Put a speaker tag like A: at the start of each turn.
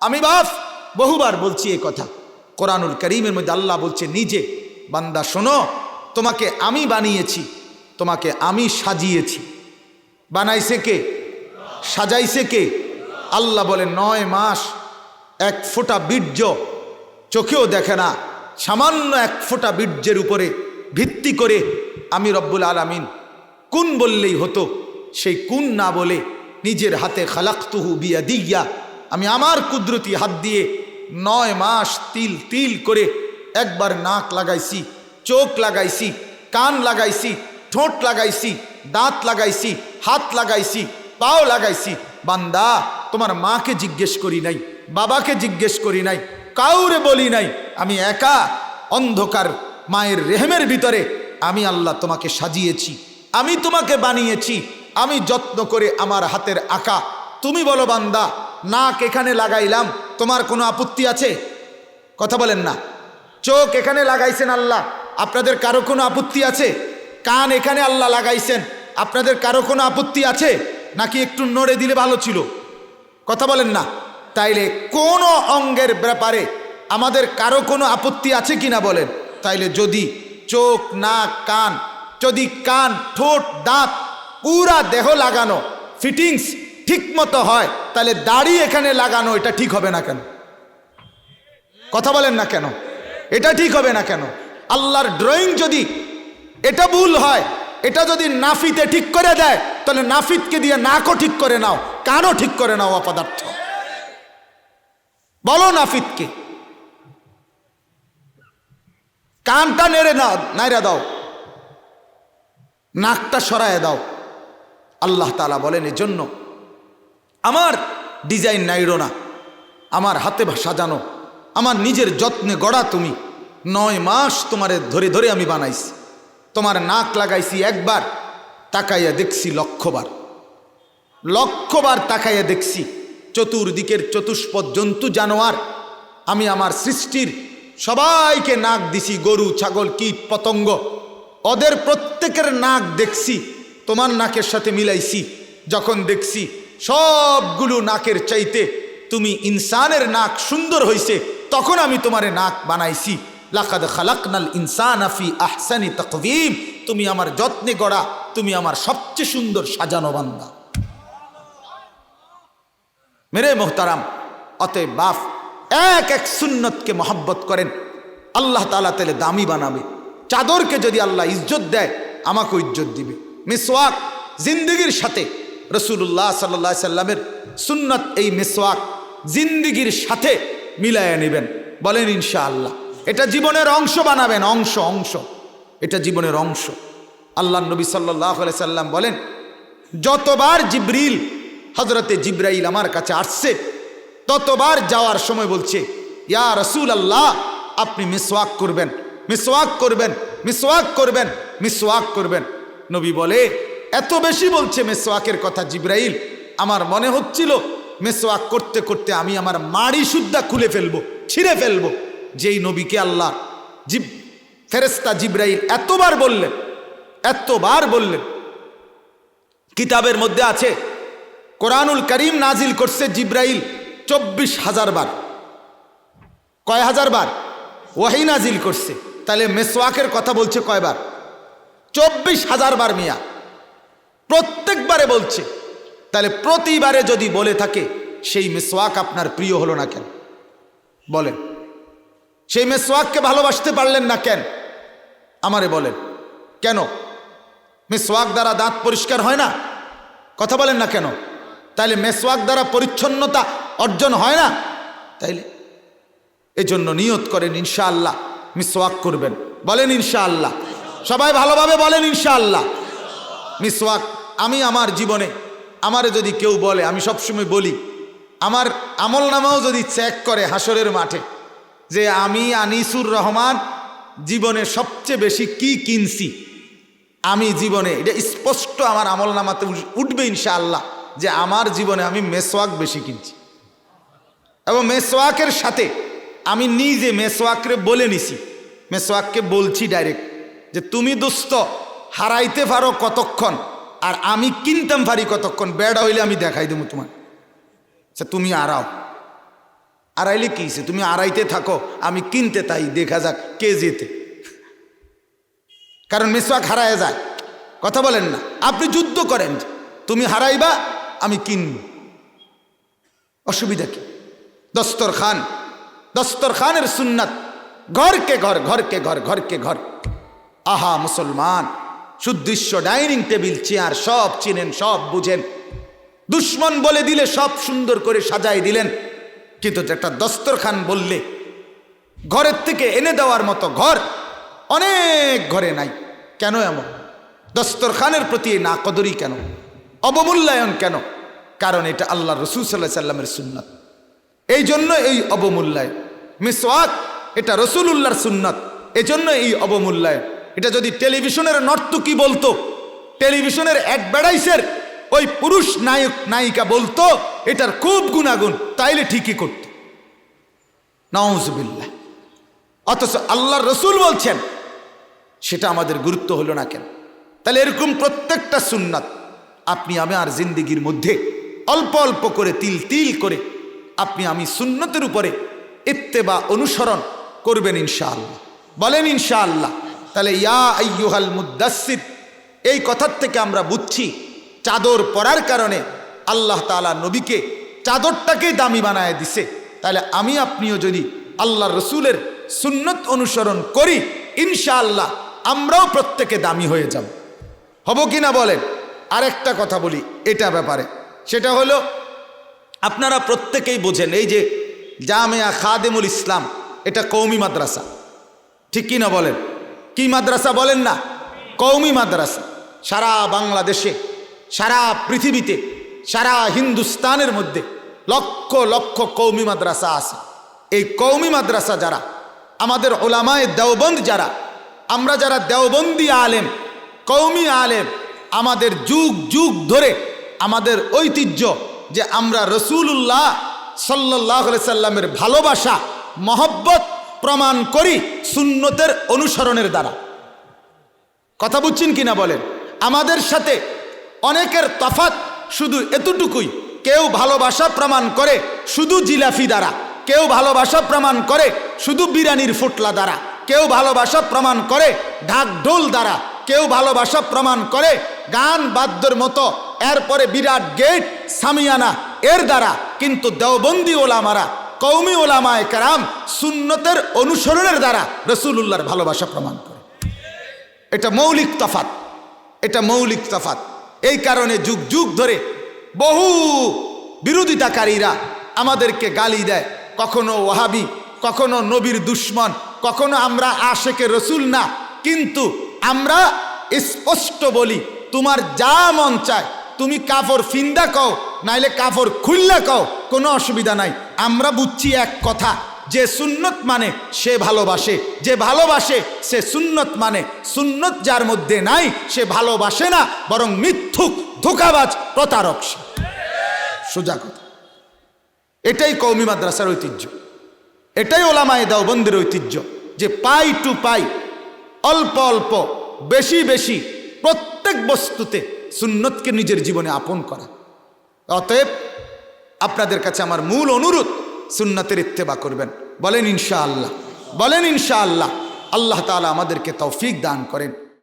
A: আমি বাপ, বহুবার বলছি এই কথা। কোরআনুল করিমের মধ্যে আল্লাহ বলছে, নিজে, বান্দা, শোনো, তোমাকে আমি বানিয়েছি, তোমাকে আমি সাজিয়েছি। বানাইছে কে? সাজাইছে কে? আল্লাহ বলে নয় মাস, এক ফোঁটা বীর্য চোখেও দেখে না। সামান্য এক ফোঁটা বীর্যের উপরে ভিত্তি করে আমি রব্বুল আলামিন কুন বললেই হতো, সেই কুন না বলে নিজের হাতে খালাক্তুহু বিয়া দিয়া আমি আমার কুদরতি হাত দিয়ে নয় মাস তিল তিল করে একবার নাক লাগাইছি, চোখ লাগাইছি, কান লাগাইছি, ঠোঁট লাগাইছি, দাঁত লাগাইছি, হাত লাগাইছি, পাও লাগাইছি। বান্দা, তোমার মাকে জিজ্ঞেস করি নাই, বাবাকে জিজ্ঞেস করি নাই, কাউরে বলি নাই, আমি একা, অন্ধকার, মায়ের রেহেমের ভিতরে আমি আল্লাহ তোমাকে সাজিয়েছি, আমি তোমাকে বানিয়েছি, আমি যত্ন করে আমার হাতের আঁকা। তুমি বলো, বান্দা নাক এখানে লাগাইলাম, তোমার কোনো আপত্তি আছে? কথা বলেন না। চোখ এখানে লাগাইছেন আল্লাহ, আপনাদের কারও কোনো আপত্তি আছে? কান এখানে আল্লাহ লাগাইছেন, আপনাদের কারও কোনো আপত্তি আছে? নাকি একটু নড়ে দিলে ভালো ছিল? কথা বলেন না। তাইলে কোন অঙ্গের ব্যাপারে আমাদের কারও কোনো আপত্তি আছে কিনা বলেন? তাইলে যদি চোখ, নাক, কান, যদি কান, ঠোঁট, দাঁত, পুরা দেহ লাগানো ফিটিংস ঠিক মতো হয়, তাহলে দাড়ি এখানে লাগানো, এটা ঠিক হবে না কেন? কথা বলেন না কেন? এটা ঠিক হবে না কেন? আল্লাহর ড্রয়িং যদি এটা ভুল হয়, এটা যদি নাফিতে ঠিক করে দেয়, তাহলে নাফিতকে দিয়ে নাকও ঠিক করে নাও, কানও ঠিক করে নাও, অপদার্থ। বলো নাফিতকে। কানটা নেড়ে নাও নাইরা দাও। নাকটা সরায় দাও। আল্লাহ তালা বলেন, এজন্য আমার ডিজাইন নাইরো না, আমার হাতে সাজানো আমার নিজের যত্নে গড়া তুমি। নয় মাস তোমারে ধরে ধরে আমি বানাইছি, তোমার নাক লাগাইছি একবার, তাকাইয়া দেখছি লক্ষবার। লক্ষবার তাকাইয়া দেখছি, চতুর্দিকের চতুষ্পদ জন্তু জানোয়ার। আমি আমার সৃষ্টির সবাইকে নাক দিছি, গরু, ছাগল, কীট, পতঙ্গ। ওদের প্রত্যেকের নাক দেখছি, তোমার নাকের সাথে মিলাইছি, যখন দেখছি সবগুলো নাকের চাইতে তুমি ইনসানের নাক সুন্দর হইছে, তখন আমি তোমারে নাক বানাইছি। লাকাদ খালাকনাল ইনসান আফি আহসানি তকভিম তুমি আমার যত্নে গড়া, তুমি আমার সবচেয়ে সুন্দর সাজানো বান্দা। মেরে মোহতারাম, অতএব বাফ এক এক সুন্নতকে মহব্বত করেন। আল্লাহ তালা তাহলে দামি বানাবে। চাদরকে যদি আল্লাহ ইজ্জত দেয় আমাকে ইজ্জত দিবে। মিসওয়াক জিন্দিগির সাথে রসুল্লাহ সাল্লা সাল্লামের সুন্নত এই মিসওয়াক জিন্দিগির সাথে মিলাইয়া নেবেন। বলেন ইনশা আল্লাহ এটা জীবনের অংশ বানাবেন, অংশ অংশ। এটা জীবনের অংশ। আল্লাহ নবী সাল্লাহ সাল্লাম বলেন, যতবার জিব্রিল হজরতে জিব্রাইল আমার কাছে আসছে, ততবার যাওয়ার সময় বলছে, ইয়া রসুল আল্লাহ আপনি মিসওয়াক করবেন। মিসওয়াক করবেন মিসওয়াক করবেন মিসওয়াক করবেন। নবী বলে এত বেশি বলছে মেসোয়াকের কথা জিব্রাইল। আমার মনে হচ্ছিল মেসোয়াক করতে করতে আমি আমার মাড়ি সুদ্ধা খুলে ফেলব, ছিঁড়ে ফেলব। যেই নবীকে আল্লাহ জিব ফেরেস্তা জিব্রাইল এতবার বললেন এতবার বললেন, কিতাবের মধ্যে আছে, কোরআনুল করিম নাজিল করছে জিব্রাইল চব্বিশ হাজার বার। কয় হাজার বার? ওয়াহি নাজিল করছে। তাহলে মেসোয়াকের কথা বলছে কয়বার? চব্বিশ হাজার বার মিয়া। প্রত্যেকবারে বলছে, তাহলে প্রতিবারে যদি বলে থাকে, সেই মেসোয়াক আপনার প্রিয় হলো না কেন? বলেন। সেই মেসোয়াককে ভালোবাসতে পারলেন না কেন? আমারে বলেন। কেন? মেসোয়াক দ্বারা দাঁত পরিষ্কার হয় না? কথা বলেন না কেন? তাইলে মেসোয়াক দ্বারা পরিচ্ছন্নতা অর্জন হয় না? তাইলে এজন্য নিয়ত করেন, ইনশাআল্লাহ মিসওয়াক করবেন। বলেন ইনশাআল্লাহ। সবাই ভালোভাবে বলেন ইনশাআল্লাহ। মিসওয়াক আমি আমার জীবনে, আমারে যদি কেউ বলে, আমি সবসময় বলি, আমার আমল নামাও যদি চেক করে হাসরের মাঠে, যে আমি আনিসুর রহমান জীবনে সবচেয়ে বেশি কি কিনছি, আমি জীবনে, এটা স্পষ্ট আমার আমল নামাতে উঠবে ইনশাআল্লাহ যে আমার জীবনে আমি মেসওয়াক বেশি কিনছি। এবং মেসওয়াকের সাথে আমি নিজে মেসওয়াকরে বলে নিছি, মেসওয়াককে বলছি ডাইরেক্ট যে, তুমি দোস্ত, হারাইতে পারো কতক্ষণ? আর আমি কিনতাম পারি কতক্ষণ, বেড়া হইলে আমি দেখাই দেবো তোমার আচ্ছা তুমি আরাও। আড়াইলে কি হইছে? তুমি আড়াইতে থাকো, আমি কিনতে তাই, দেখা যাক কে যেতে কারণ মিসওয়াক হারায় যায়। কথা বলেন না। আপনি যুদ্ধ করেন। তুমি হারাইবা, আমি কিনব। অসুবিধা কি? দস্তর খান দস্তর খানের সুন্নাত। ঘরকে ঘর ঘরকে ঘর ঘরকে ঘর। আহা, মুসলমান। সুদৃশ্য ডাইনিং টেবিল, চেয়ার, সব চিনেন, সব বুঝেন। দুশ্মন বলে দিলে সব সুন্দর করে সাজাই দিলেন। কিন্তু একটা দস্তরখান বললে, ঘরের থেকে এনে দেওয়ার মতো ঘর অনেক ঘরে নাই। কেন এমন? দস্তরখানের প্রতি এই নাকদরি কেন? অবমূল্যায়ন কেন? কারণ এটা আল্লাহ রসুল সাল্লাহ সাল্লামের সুন্নত। এই জন্য এই অবমূল্যায়ন। মিসওয়াক, এটা রসুল উল্লাহর সুন্নত। এই জন্য এই অবমূল্যায়ন। এটা যদি টেলিভিশনের নর্তকী বলতো, টেলিভিশনের অ্যাডভার্টাইসের ওই পুরুষ নায়ক, নায়িকা বলতো, এটার খুব গুণাগুণ, তাইলে ঠিকই করত। নওয়াজবিল্লাহ অথচ আল্লাহর রসুল বলছেন, সেটা আমাদের গুরুত্ব হলো না কেন? তাহলে এরকম প্রত্যেকটা সুন্নাত, আপনি আমি আর জিন্দিগির মধ্যে অল্প অল্প করে তিল তিল করে আপনি আমি সুন্নতের উপরে ইত্তেবা অনুসরণ করবেন ইনশাআল্লাহ। বলেন ইনশাআল্লাহ। তাহলে ইয়া আইয়ুহাল মুদাসির এই কথার থেকে আমরা বুঝছি চাদর পরার কারণে আল্লাহ তাআলা নবীকে চাদরটাকেই দামি বানায় দিছে। তাহলে আমি আপনিও যদি আল্লাহ রসুলের সুন্নত অনুসরণ করি, ইনশাআল্লাহ আমরাও প্রত্যেকে দামি হয়ে যাব। হব কি না বলেন? আরেকটা কথা বলি, এটা ব্যাপারে। সেটা হলো, আপনারা প্রত্যেকেই বোঝেন, এই যে জামেয়া খাদেমুল ইসলাম, এটা কৌমি মাদ্রাসা। ঠিক কি না বলেন? কি মাদ্রাসা বলেন না? কৌমি মাদ্রাসা। সারা বাংলাদেশে, সারা পৃথিবীতে, সারা হিন্দুস্তানের মধ্যে লক্ষ লক্ষ কৌমি মাদ্রাসা আছে। এই কৌমি মাদ্রাসা যারা, আমাদের ওলামায় দেওবন্দ যারা, আমরা যারা দেওবন্দি আলেম কৌমি আলেম, আমাদের যুগ যুগ ধরে আমাদের ঐতিহ্য যে আমরা রসুল্লাহ সাল্লাহ সাল্লামের ভালোবাসা, মহব্বত প্রমাণ করি সুন্নতের অনুসরণের দ্বারা। কথা বুঝছেন কিনা বলেন? আমাদের সাথে অনেকের তফাত শুধু এতটুকুই। কেউ ভালোবাসা প্রমাণ করে শুধু জিলাফি দ্বারা। কেউ ভালোবাসা প্রমাণ করে শুধু বিরানির ফুটলা দ্বারা। কেউ ভালোবাসা প্রমাণ করে ঢাক ঢোল দ্বারা। কেউ ভালোবাসা প্রমাণ করে গান বাদ্যর মতো। এরপরে বিরাট গেট, সামিয়ানা, এর দ্বারা। কিন্তু দেওবন্দি ওলামারা কৌমি ওলামায় কারাম সুন্নতের অনুসরণের দ্বারা রসুল্লাহর ভালোবাসা প্রমাণ করে। এটা মৌলিক তফাত এটা মৌলিক তফাত এই কারণে যুগ যুগ ধরে বহু বিরোধিতাকারীরা আমাদেরকে গালি দেয়, কখনো ওহাবি কখনো নবীর দুশ্মন, কখনো আমরা আশেকে রসুল না, কিন্তু আমরা স্পষ্ট বলি, তোমার যা মন চায়, তুমি কাপড় ফিন্দা কও নাইলে কাফর খুললা কও, কোনো অসুবিধা নাই। আমরা বুঝছি এক কথা, যে সুন্নত মানে সে ভালোবাসে, যে ভালোবাসে সে সুন্নত মানে। সুন্নত যার মধ্যে নাই, সে ভালোবাসে না, বরং মিথ্যুক, ধোকাবাজ প্রতারক সোজা কথা। এটাই কৌমি মাদ্রাসার ঐতিহ্য। এটাই ওলামায় দাও বন্দির ঐতিহ্য, যে পাই টু পাই, অল্প অল্প, বেশি বেশি, প্রত্যেক বস্তুতে সুন্নতকে নিজের জীবনে আপন করা। অতএব আপনাদের কাছে আমার মূল অনুরোধ সুন্নতের ইত্তেবা করবেন। বলেন ইনশা আল্লাহ বলেন ইনশা আল্লাহ আল্লাহ তালা আমাদেরকে তৌফিক দান করেন।